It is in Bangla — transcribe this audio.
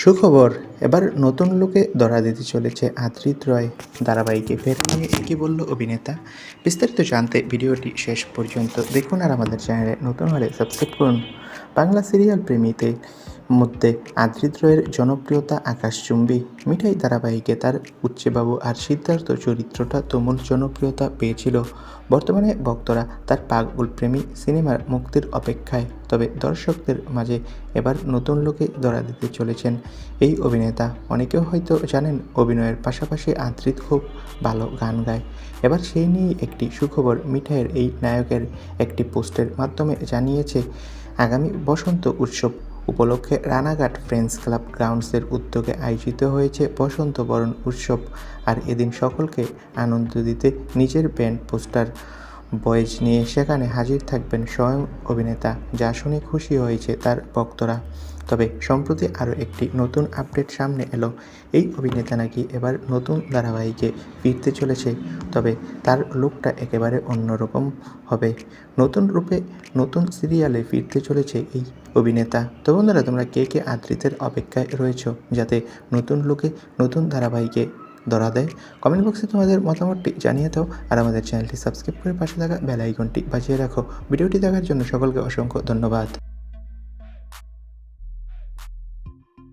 সুখবর, এবার নতুন লোকে ধরা দিতে চলেছে আদৃত রয়। ধারাবাহিকে ফের নিয়ে একে বলল অভিনেতা। বিস্তারিত জানতে ভিডিওটি শেষ পর্যন্ত দেখুন আর আমাদের চ্যানেলে নতুন হলে সাবস্ক্রাইব করুন। বাংলা সিরিয়াল প্রেমীতে মধ্যে আদ্রিত জনপ্রিয়তা আকাশচুম্বী মিঠাই ধারাবাহিকে তার উচ্চেবাবু আর সিদ্ধার্থ চরিত্রটা তুমুল জনপ্রিয়তা পেয়েছিল। বর্তমানে ভক্তরা তার পাগল প্রেমী সিনেমার মুক্তির অপেক্ষায়, তবে দর্শকদের মাঝে এবার নতুন লোকে ধরা দিতে চলেছেন এই অভিনেতা। অনেকেও হয়তো জানেন অভিনয়ের পাশাপাশি আদ্রিত খুব ভালো গান গায়। এবার সেই নিয়েই একটি সুখবর মিঠাইয়ের এই নায়কের একটি পোস্টের মাধ্যমে জানিয়েছে, আগামী বসন্ত উৎসব উপলক্ষে রানাঘাট ফ্রেন্ডস ক্লাব গ্রাউন্ডসের উদ্যোগে আয়োজিত হয়েছে বসন্তবরণ উৎসব। আর এদিন সকলকে আনন্দ দিতে নিজের ব্যান্ড পোস্টার বয়েজ নিয়ে সেখানে হাজির থাকবেন স্বয়ং অভিনেতা, যা শুনে খুশি হয়েছে তার ভক্তরা। তবে সম্প্রতি আরও একটি নতুন আপডেট সামনে এলো। এই অভিনেতা নাকি এবার নতুন ধারাবাহিকে ফিরতে চলেছে, তবে তার লুকটা একেবারে অন্যরকম হবে। নতুন রূপে নতুন সিরিয়ালে ফিরতে চলেছে এই অভিনেতা। তো বন্ধুরা, তোমরা কে কে আদৃতের অপেক্ষায় রয়েছ? যাতে নতুন লুকে নতুন ধারাবাহিকে ধরা দেয়। কমেন্ট বক্সে তোমাদের মতামতটি জানিয়ে দাও আর আমাদের চ্যানেলটি সাবস্ক্রাইব করে পাশে থাকা বেল আইকনটি বাজিয়ে রাখো। ভিডিওটি দেখার জন্য সকলকে অসংখ্য ধন্যবাদ।